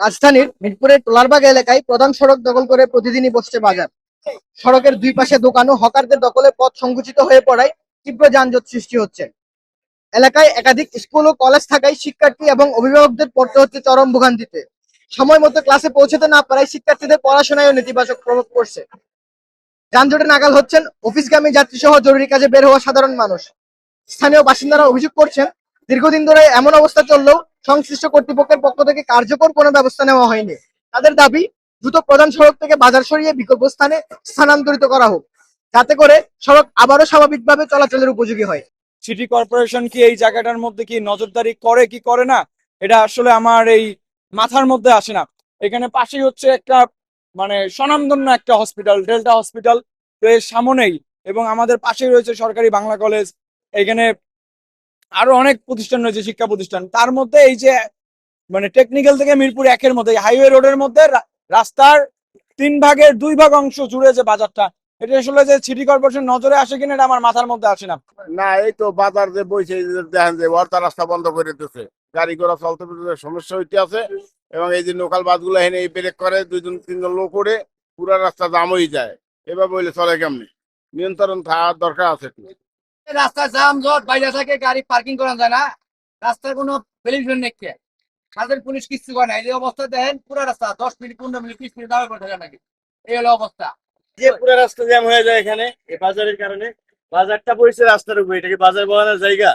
রাজধানীর মিরপুরের টোলারবাগ এলাকায় প্রধান সড়ক দখল করে প্রতিদিনই বসছে বাজার। সড়কের দুই পাশে দোকান ও হকারদের দখলে পথ সংকুচিত হয়ে পড়ায় তীব্র যানজট সৃষ্টি হচ্ছে। এলাকায় একাধিক স্কুল ও কলেজ থাকায় শিক্ষার্থী এবং অভিভাবকদের পড়তে হচ্ছে চরম ভোগান্তিতে। সময় মতো ক্লাসে পৌঁছাতে না পারায় শিক্ষার্থীদের পড়াশোনায় নেতিবাচক প্রভাব পড়ছে। যানজটে নাগাল হচ্ছেন অফিসগামী যাত্রী সহ জরুরি কাজে বের হওয়া সাধারণ মানুষ। স্থানীয় বাসিন্দারা অভিযোগ করছেন, দীর্ঘদিন ধরে এমন অবস্থা চললেও সংশ্লিষ্ট কর্তৃপক্ষের পক্ষ থেকে কার্যকর কোনো ব্যবস্থা নেওয়া হয়নি। তাদের দাবি, দ্রুত প্রধান সড়ক থেকে বাজার সরিয়ে বিকল্প স্থানে স্থানান্তরিত করা হোক, যাতে করে সড়ক আবারও স্বাভাবিকভাবে চলাচলের উপযোগী হয়। সিটি কর্পোরেশন কি এই জায়গাটার মধ্যে কি নজরদারি করে কি করে না? এটা আসলে আমার এই মাথার মধ্যে আসে না। এখানে পাশেই হচ্ছে একটা মানে স্বনামধন্য একটা হসপিটাল ডেল্টা হসপিটাল তো এর সামনেই এবং আমাদের পাশেই রয়েছে সরকারি বাংলা কলেজ এখানে আরও অনেক প্রতিষ্ঠান রয়েছে, শিক্ষা প্রতিষ্ঠান। তার মধ্যে এই যে মানে টেকনিক্যাল থেকে মিরপুর একের মধ্যে হাইওয়ে রোডের মধ্যে রাস্তার তিন ভাগের দুই ভাগ অংশ জুড়ে যে বাজারটা, এটা আসলে যে সিটি কর্পোরেশন নজরে আসে কিনা এটা আমার মাথার মধ্যে আসে না। না, এই তো বাজার যে বইছে দেখেন যে অর্থা রাস্তা বন্ধ করে দিতেছে গাড়ি ঘোড়া চলতে সমস্যা হইতে আছে, এবং এই যে লোকাল বাসগুলো এনে এই ব্রেক করে, দুইজন, তিনজন লোক করে পুরো রাস্তা জাম হয়ে যায়। এভাবে বলে চলে কেমনি? নিয়ন্ত্রণ থাকার দরকার আছে। রাস্তা জাম, জট, বাইরে থেকে, গাড়ি পার্কিং করা যায় না। রাস্তার কোনো বেলিফিশন নেই তাদের পুলিশ কিচ্ছু করে না। এই অবস্থা দেখেন, পুরো রাস্তা, দশ মিনিট, পনেরো মিনিট বিশ মিনিট দাঁড়িয়ে পড়ে থাকে নাকি? এই হলো অবস্থা। যে পুরো রাস্তা জ্যাম হয়ে যায় এখানে, এই বাজারের কারণে। বাজারটা পড়েছে রাস্তার উপরে, এটাকে বাজার বলানোর জায়গা।